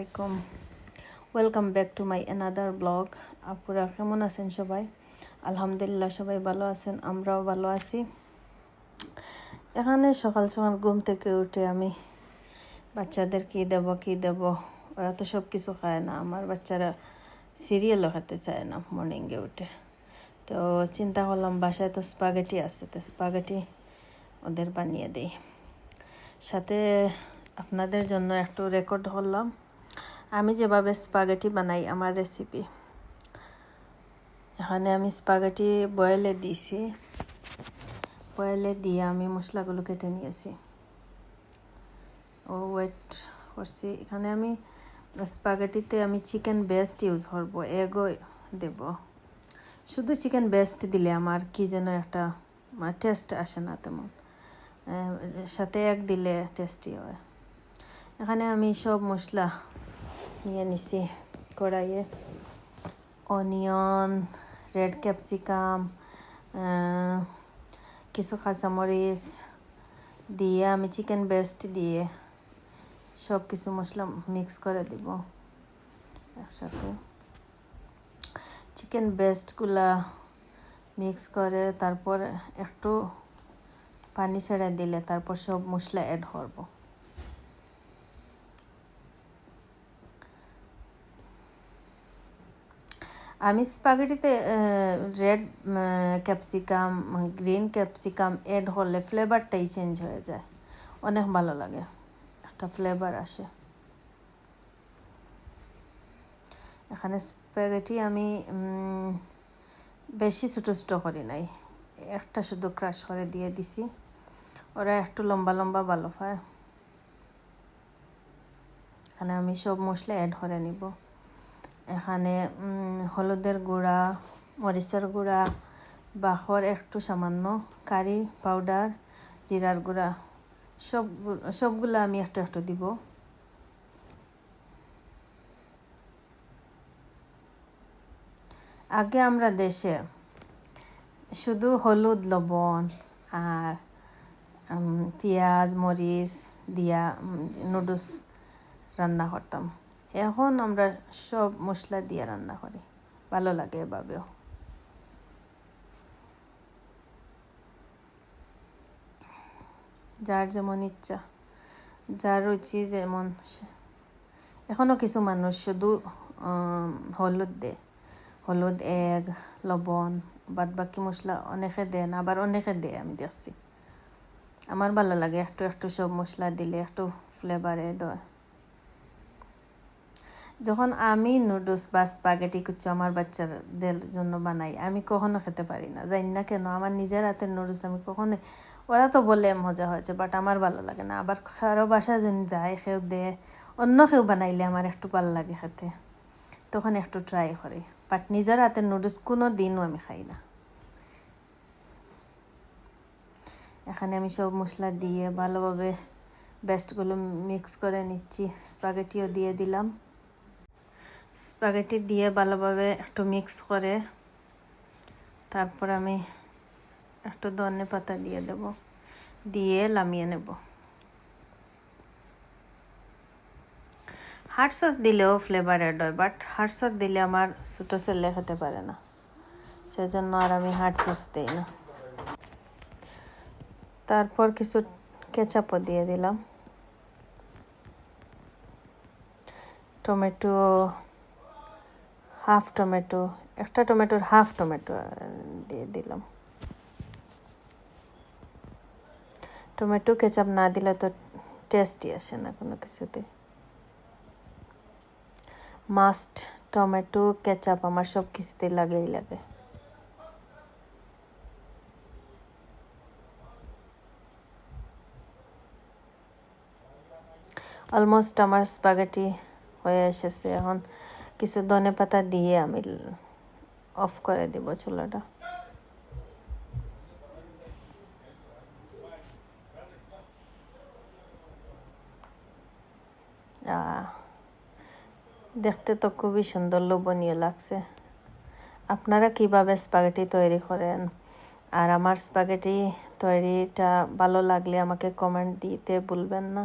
আলাইকুম। Welcome back to my another blog আপুরা, কেমন আছেন সবাই? আলহামদুলিল্লাহ, সবাই ভালো আছেন, আমরাও ভালো আছি। এখানে সকাল সকাল ঘুম থেকে উঠে আমি বাচ্চাদের কী দেব কী দেব? ওরা তো সব কিছু খায় না। আমার বাচ্চারা সিরিয়ালও খেতে চায় না মর্নিংয়ে উঠে। তো চিন্তা করলাম, বাসায় তো স্পাগেটি আছে, তো স্পাগেটি ওদের বানিয়ে দিই। সাথে আপনাদের জন্য একটু রেকর্ড করলাম। আমি যেভাবে স্পাগেটি বানাই আমার রেসিপি এখানে আমি স্পাগেটি বয়েলে দিয়েছি। বয়েলে দিয়ে আমি মশলাগুলো কেটে নিয়েছি। ও ওয়েট করছি। এখানে আমি স্পাগেটিতে আমি চিকেন বেস্ট ইউজ করব এগও দেব। শুধু চিকেন বেস্ট দিলে আমার কি যেন একটা টেস্ট আসে না তেমন। সাথে এক দিলে টেস্টি হয়। এখানে আমি সব মশলা নিয়ে নিছি কড়াইয়ে অনিয়ন রেড ক্যাপসিকাম কিছু কাঁচামরিচ দিয়ে আমি চিকেন বেস্ট দিয়ে সব কিছু মশলা মিক্স করে দিব একসাথে চিকেন বেস্টগুলা মিক্স করে তারপর একটু পানি ছেড়ে দিলে তারপর সব মশলা অ্যাড করব আমি স্পাগেটিতে red capsicum green capsicum add হলে ফ্লেভারটাই চেঞ্জ হয়ে যায়। অনেক ভালো লাগে। একটা ফ্লেভার আসে। এখানে স্প্যাগেটি আমি বেশি ছোটো ছোটো করি নাই। একটা শুধু ক্রাশ করে দিয়ে দিছি। ওরা একটু লম্বা লম্বা ভালো পায়। এখানে আমি সব মশলা অ্যাড করে নিব। এখানে হলুদের গুঁড়া, মরিচের গুঁড়া বাখর একটু সামান্য কারি পাউডার জিরার গুঁড়া, সব, সবগুলো আমি একটু একটু দিব। আগে আমরা দেশে শুধু হলুদ, লবণ আর পেঁয়াজ, মরিচ দিয়া নুডলস রান্না করতাম। এখন আমরা সব মশলা দিয়ে রান্না করি। ভালো লাগে এভাবেও। যার যেমন ইচ্ছা, যার রুচি যেমন এখনও কিছু মানুষ শুধু হলুদ দে হলুদ এগ লবণ বাদ বাকি মশলা অনেকে দেন, আবার অনেকে দেয়, আমি দেখছি। আমার ভালো লাগে একটু একটু সব মশলা দিলে, একটু ফ্লেভার হয়। যখন আমি নুডলস বা স্পাগেটি কুচ্ছু আমার বাচ্চাদের জন্য বানাই, আমি কখনো খেতে পারি না। জানি না কেন, আমার নিজের হাতের নুডলস আমি কখনো, ওরা তো বলে মজা হয়েছে বাট আমার ভালো লাগে না। আবার কারও বাসা যেন যায়, কেউ দে অন্য কেউ বানাইলে আমার একটু ভালো লাগে খেতে। তখন একটু ট্রাই করি বাট নিজের হাতের নুডলস কোনো দিনও আমি খাই না। এখানে আমি সব মশলা দিয়ে ভালোভাবে বেস্টগুলো মিক্স করে নিচ্ছি, স্পাগেটিও দিয়ে দিলাম। স্পাগেটি দিয়ে ভালোভাবে একটু মিক্স করে তারপর আমি একটু ধনে পাতা দিয়ে দেব, দিয়ে লামিয়ে নেব। হার্ট সস দিলেও ফ্লেভার অ্যাড হয় বাট হার্ট সস দিলে আমার ছোটো ছেলে খেতে পারে না, সেজন্য আর আমি হার্ট সস দিই না। তারপর কিছু কেচাপও দিয়ে দিলাম। টমেটো হাফ টমেটো, একটা টমেটোর হাফ টমেটো দিয়ে দিলাম। টমেটো কেচাপ না দিলে তো টেস্টই আসে না কোনো কিছুতে। মাস্ট টমেটো, কেচাপ আমার সব কিছুতে লাগেই লাগে। অলমোস্ট আমার স্পাগেটি হয়ে এসেছে এখন। কিছু ধনে পাতা দিয়ে আমি অফ করে দেব চুলাটা। দেখতে তো খুবই সুন্দর লোভনীয় লাগছে। আপনারা কীভাবে স্পাগেটি তৈরি করেন? আর আমার স্পাগেটি তৈরিটা ভালো লাগলে আমাকে কমেন্ট দিতে ভুলবেন না।